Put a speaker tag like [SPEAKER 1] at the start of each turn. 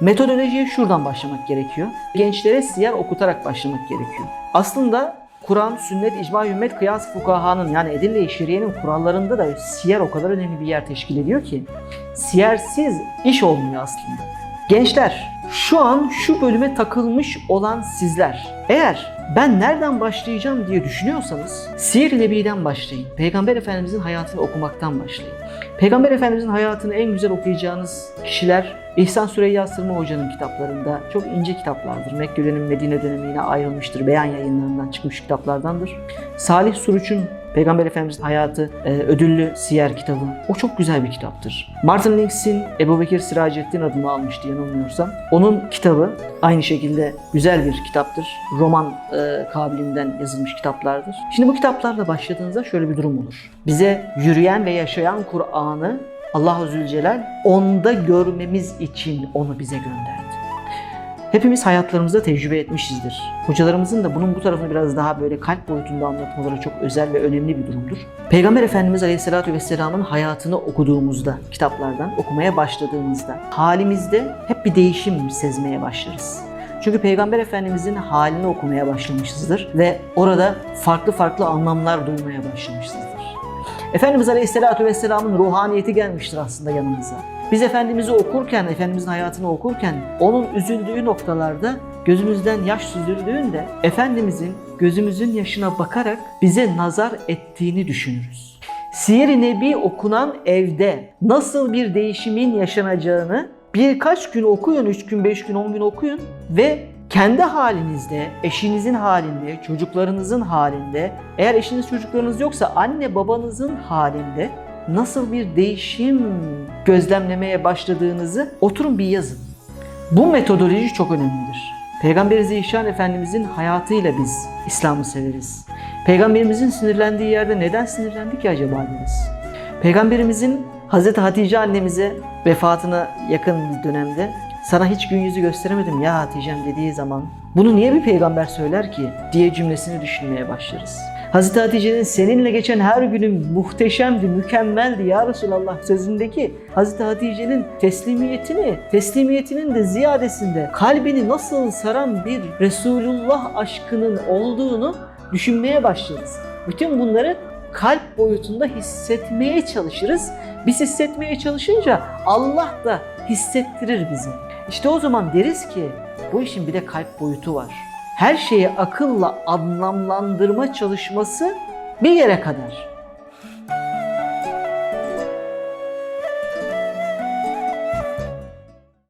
[SPEAKER 1] Metodolojiye şuradan başlamak gerekiyor. Gençlere siyer okutarak başlamak gerekiyor. Aslında Kur'an, sünnet, icma, ümmet, kıyas, fukahanın yani edille-i şeriyenin kurallarında da siyer o kadar önemli bir yer teşkil ediyor ki siyersiz iş olmuyor aslında. Gençler, şu an şu bölüme takılmış olan sizler, eğer ben nereden başlayacağım diye düşünüyorsanız Siyer-i Nebi'den başlayın. Peygamber Efendimizin hayatını okumaktan başlayın. Peygamber Efendimizin hayatını en güzel okuyacağınız kişiler İhsan Süreyya Sırma Hoca'nın kitaplarında çok ince kitaplardır. Mekke dönemi, Medine dönemine ayrılmıştır. Beyan yayınlarından çıkmış kitaplardandır. Salih Suruç'un Peygamber Efendimizin hayatı e, ödüllü siyer kitabı. O çok güzel bir kitaptır. Martin Links'in Ebu Bekir Siracettin adını almıştı yanılmıyorsam. Onun kitabı aynı şekilde güzel bir kitaptır. Roman e, kabiliğinden yazılmış kitaplardır. Şimdi bu kitaplarla başladığınızda şöyle bir durum olur. Bize yürüyen ve yaşayan Kur'an'ı Allah-u Zülcelal onda görmemiz için onu bize gönderdi. Hepimiz hayatlarımızda tecrübe etmişizdir. Hocalarımızın da bunun bu tarafını biraz daha böyle kalp boyutunda anlatmaları çok özel ve önemli bir durumdur. Peygamber Efendimiz Aleyhisselatü Vesselam'ın hayatını okuduğumuzda, kitaplardan okumaya başladığımızda halimizde hep bir değişim sezmeye başlarız. Çünkü Peygamber Efendimizin halini okumaya başlamışızdır ve orada farklı farklı anlamlar duymaya başlamışızdır. Efendimiz Aleyhisselatü Vesselam'ın ruhaniyeti gelmiştir aslında yanımıza. Biz Efendimiz'i okurken, Efendimizin hayatını okurken onun üzüldüğü noktalarda gözümüzden yaş süzüldüğünde Efendimizin gözümüzün yaşına bakarak bize nazar ettiğini düşünürüz. Siyer-i Nebi okunan evde nasıl bir değişimin yaşanacağını birkaç gün okuyun, üç gün, beş gün, on gün okuyun ve kendi halinizde, eşinizin halinde, çocuklarınızın halinde, eğer eşiniz çocuklarınız yoksa anne babanızın halinde nasıl bir değişim gözlemlemeye başladığınızı oturun bir yazın. Bu metodoloji çok önemlidir. Peygamber Zişan Efendimizin hayatıyla biz İslam'ı severiz. Peygamberimizin sinirlendiği yerde neden sinirlendi ki acaba deriz. Peygamberimizin Hazreti Hatice annemize vefatına yakın bir dönemde sana hiç gün yüzü gösteremedim ya Hatice'm dediği zaman bunu niye bir peygamber söyler ki diye cümlesini düşünmeye başlarız. Hazreti Hatice'nin seninle geçen her günüm muhteşemdi, mükemmeldi ya Resulallah sözündeki Hazreti Hatice'nin teslimiyetini, teslimiyetinin de ziyadesinde kalbini nasıl saran bir Resulullah aşkının olduğunu düşünmeye başlarız. Bütün bunları kalp boyutunda hissetmeye çalışırız. Biz hissetmeye çalışınca Allah da hissettirir bizi. İşte o zaman deriz ki bu işin bir de kalp boyutu var. Her şeyi akılla anlamlandırma çalışması bir yere kadar.